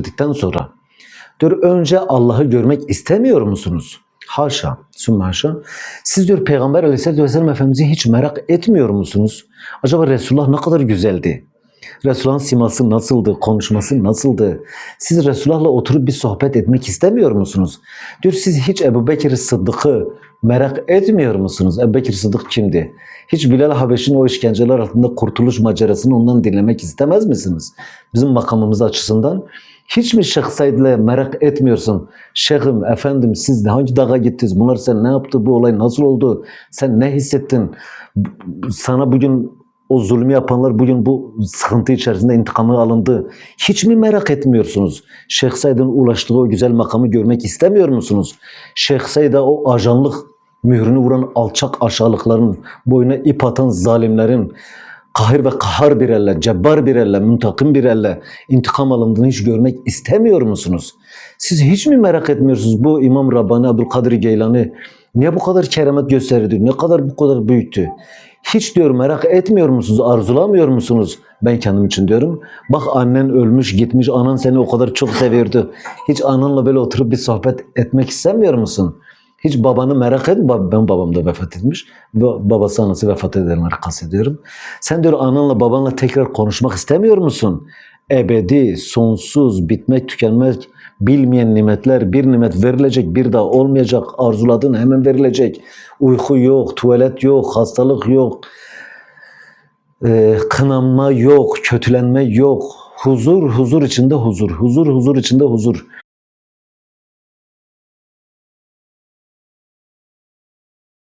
dedikten sonra diyor önce Allah'ı görmek istemiyor musunuz? Haşa, sümme. Siz diyor Peygamber aleyhisselatü vesselam Efendimiz'i hiç merak etmiyor musunuz? Acaba Resulullah ne kadar güzeldi? Resulullah'ın siması nasıldı? Konuşması nasıldı? Siz Resulullah'la oturup bir sohbet etmek istemiyor musunuz? Diyor siz hiç Ebu Bekir Sıddık'ı merak etmiyor musunuz? Ebu Bekir Sıddık kimdi? Hiç Bilal Habeş'in o işkenceler altında kurtuluş macerasını ondan dinlemek istemez misiniz? Bizim makamımız açısından. Hiç mi Şeyh Said'le merak etmiyorsun? Şeyhim, efendim siz hangi dağa gittiniz? Bunlar sen ne yaptı? Bu olay nasıl oldu? Sen ne hissettin? Sana bugün o zulmü yapanlar bugün bu sıkıntı içerisinde intikamı alındı. Hiç mi merak etmiyorsunuz? Şeyh Said'in ulaştığı o güzel makamı görmek istemiyor musunuz? Şeyh Said'e o ajanlık mührünü vuran alçak aşağılıkların, boyuna ip atan zalimlerin, kahir ve kahar bir elle, cebbar bir elle, muntakim bir elle intikam alındığını hiç görmek istemiyor musunuz? Siz hiç mi merak etmiyorsunuz bu İmam Rabbani Abdülkadir Geylani niye bu kadar keremet gösterdi? Ne kadar bu kadar büyüktü? Hiç diyor merak etmiyor musunuz? Arzulamıyor musunuz? Ben kendim için diyorum. Bak annen ölmüş gitmiş. Anan seni o kadar çok seviyordu. Hiç ananla böyle oturup bir sohbet etmek istemiyor musun? Hiç babanı merak. Bab- Ben babam da vefat etmiş. Ba- Babası anası vefat edenleri kastediyorum. Sen diyor ananla babanla tekrar konuşmak istemiyor musun? Ebedi, sonsuz, bitmek, tükenmek bilmeyen nimetler bir nimet verilecek bir daha olmayacak. Arzuladın hemen verilecek. Uyku yok, tuvalet yok, hastalık yok. Ee, kınanma yok, kötülenme yok. Huzur, huzur içinde huzur. Huzur, huzur içinde huzur.